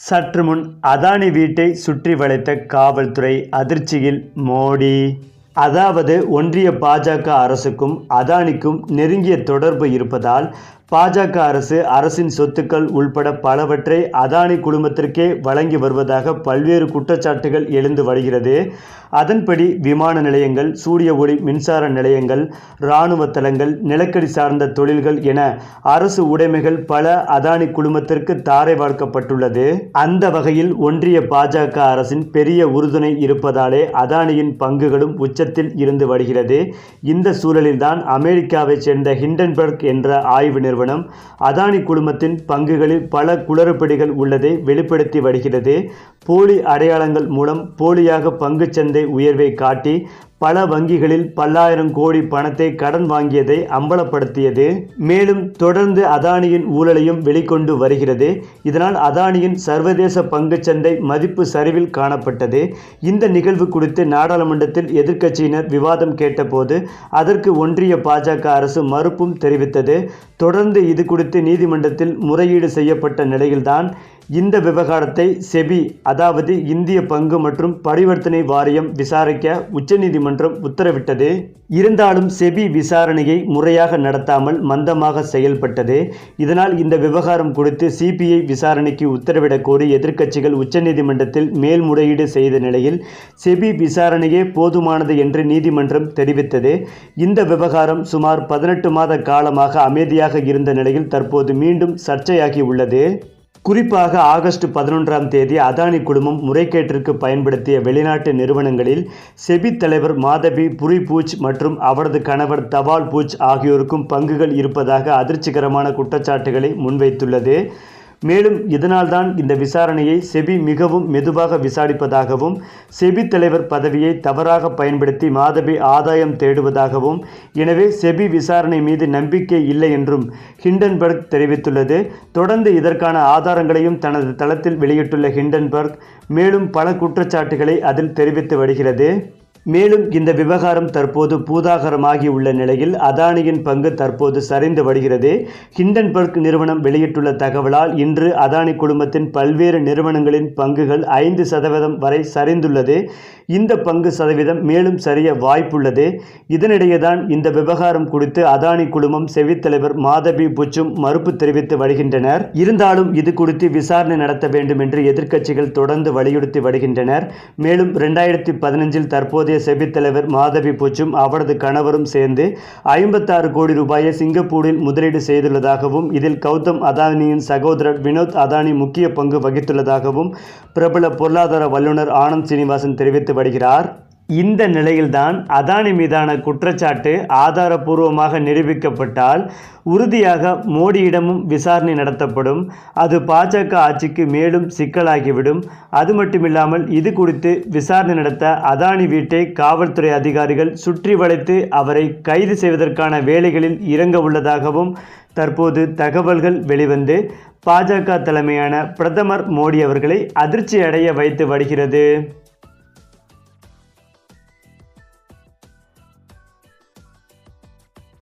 சற்று முன் அதானி வீட்டை சுற்றி வளைத்த காவல்துறை அதிர்ச்சியில் மோடி. அதாவது ஒன்றிய பாஜக அரசுக்கும் அதானிக்கும் நெருங்கிய தொடர்பு இருப்பதால் பாஜக அரசு அரசின் சொத்துக்கள் உள்பட பலவற்றை அதானி குழுமத்திற்கே வழங்கி வருவதாக பல்வேறு குற்றச்சாட்டுகள் எழுந்து வருகிறது. அதன்படி விமான நிலையங்கள் சூரிய ஒளி மின்சார நிலையங்கள் இராணுவ தளங்கள் நிலக்கரி சார்ந்த தொழில்கள் என அரசு உடைமைகள் பல அதானி குழுமத்திற்கு தாரை வார்க்கப்பட்டுள்ளது அந்த வகையில் ஒன்றிய பாஜக அரசின் பெரிய உறுதுணை இருப்பதாலே அதானியின் பங்குகளும் உச்சத்தில் இருந்து வருகிறது. இந்த சூழலில்தான் அமெரிக்காவைச் சேர்ந்த ஹிண்டன்பர்க் என்ற ஆய்வு நிறுவனம் அதானி குழுமத்தின் பங்குகளில் பல குளறுபடிகள் உள்ளதை வெளிப்படுத்தி வருகிறது. போலி அடையாளங்கள் மூலம் போலியாக பங்குச்சந்தை உயர்வை காட்டி பல வங்கிகளில் பல்லாயிரம் கோடி பணத்தை கடன் வாங்கியதை அம்பலப்படுத்தியது. மேலும் தொடர்ந்து அதானியின் ஊழலையும் வெளிக்கொண்டு வருகிறது. இதனால் அதானியின் சர்வதேச பங்குச்சந்தை மதிப்பு சரிவில் காணப்பட்டது. இந்த நிகழ்வு குறித்து நாடாளுமன்றத்தில் எதிர்க்கட்சியினர் விவாதம் கேட்டபோது அதற்கு ஒன்றிய பாஜக அரசு மறுப்பும் தெரிவித்தது. தொடர்ந்து இது குறித்து நீதிமன்றத்தில் முறையீடு செய்யப்பட்ட நிலையில்தான் இந்த விவகாரத்தை செபி அதாவது இந்திய பங்கு மற்றும் பரிவர்த்தனை வாரியம் விசாரிக்க உச்சநீதிமன்றம் உத்தரவிட்டது. இருந்தாலும் செபி விசாரணையை முறையாக நடத்தாமல் மந்தமாக செயல்பட்டது. இதனால் இந்த விவகாரம் குறித்து சிபிஐ விசாரணைக்கு உத்தரவிடக் கோரி எதிர்க்கட்சிகள் உச்சநீதிமன்றத்தில் மேல்முறையீடு செய்த நிலையில் செபி விசாரணையே போதுமானது என்று நீதிமன்றம் தெரிவித்தது. இந்த விவகாரம் சுமார் பதினெட்டு மாத காலமாக அமைதியாக இருந்த நிலையில் தற்போது மீண்டும் சர்ச்சையாகி உள்ளது. குறிப்பாக ஆகஸ்ட் பதினொன்றாம் தேதி அதானி குழுமம் முறைகேட்டிற்கு பயன்படுத்திய வெளிநாட்டு நிறுவனங்களில் செபி தலைவர் மாதவி புரிபூச் மற்றும் அவரது கணவர் தவால் பூச் ஆகியோருக்கும் பங்குகள் இருப்பதாக அதிர்ச்சிகரமான குற்றச்சாட்டுகளை முன்வைத்துள்ளது. மேலும் இதனால்தான் இந்த விசாரணையை செபி மிகவும் மெதுவாக விசாரிப்பதாகவும் செபி தலைவர் பதவியை தவறாக பயன்படுத்தி மாதவி ஆதாயம் தேடுவதாகவும் எனவே செபி விசாரணை மீது நம்பிக்கை இல்லை என்றும் ஹிண்டன்பர்க் தெரிவித்துள்ளது. தொடர்ந்து இதற்கான ஆதாரங்களையும் தனது தளத்தில் வெளியிட்டுள்ள ஹிண்டன்பர்க் மேலும் பல குற்றச்சாட்டுகளை அதில் தெரிவித்து வருகிறது. மேலும் இந்த விவகாரம் தற்போது பூதாகரமாகி உள்ள நிலையில் அதானியின் பங்கு தற்போது சரிந்து வருகிறது. ஹிண்டன்பர்க் நிறுவனம் வெளியிட்டுள்ள தகவலால் இன்று அதானி குழுமத்தின் பல்வேறு நிறுவனங்களின் பங்குகள் ஐந்து சதவீதம் வரை சரிந்துள்ளது. இந்த பங்கு சதவீதம் மேலும் சரிய வாய்ப்புள்ளது. இதனிடையே தான் இந்த விவகாரம் குறித்து அதானி குழுமம் செவித்தலைவர் மாதவி புச்சும் மறுப்பு தெரிவித்து வருகின்றனர். இருந்தாலும் இது குறித்து விசாரணை நடத்த வேண்டும் என்று எதிர்க்கட்சிகள் தொடர்ந்து வலியுறுத்தி வருகின்றனர். மேலும் இரண்டாயிரத்தி பதினஞ்சில் தற்போது செபி தலைவர் மாதவி பூச்சும் அவரது கணவரும் சேர்ந்து ஐம்பத்தாறு கோடி ரூபாயை சிங்கப்பூரில் முதலீடு செய்துள்ளதாகவும் இதில் கௌதம் அதானியின் சகோதரர் வினோத் அதானி முக்கிய பங்கு வகித்துள்ளதாகவும் பிரபல பொருளாதார வல்லுநர் ஆனந்த் சீனிவாசன் தெரிவித்து வருகிறார். இந்த நிலையில்தான் அதானி மீதான குற்றச்சாட்டு ஆதாரபூர்வமாக நிரூபிக்கப்பட்டால் உறுதியாக மோடியிடமும் விசாரணை நடத்தப்படும். அது பாஜக ஆட்சிக்கு மேலும் சிக்கலாகிவிடும். அது மட்டுமில்லாமல் இது குறித்து விசாரணை நடத்த அதானி வீட்டை காவல்துறை அதிகாரிகள் சுற்றி வளைத்து அவரை கைது செய்வதற்கான வேலைகளில் இறங்க உள்ளதாகவும் தற்போது தகவல்கள் வெளிவந்து பாஜக தலைமையான பிரதமர் மோடி அவர்களை அதிர்ச்சி அடைய வைத்து வருகிறது.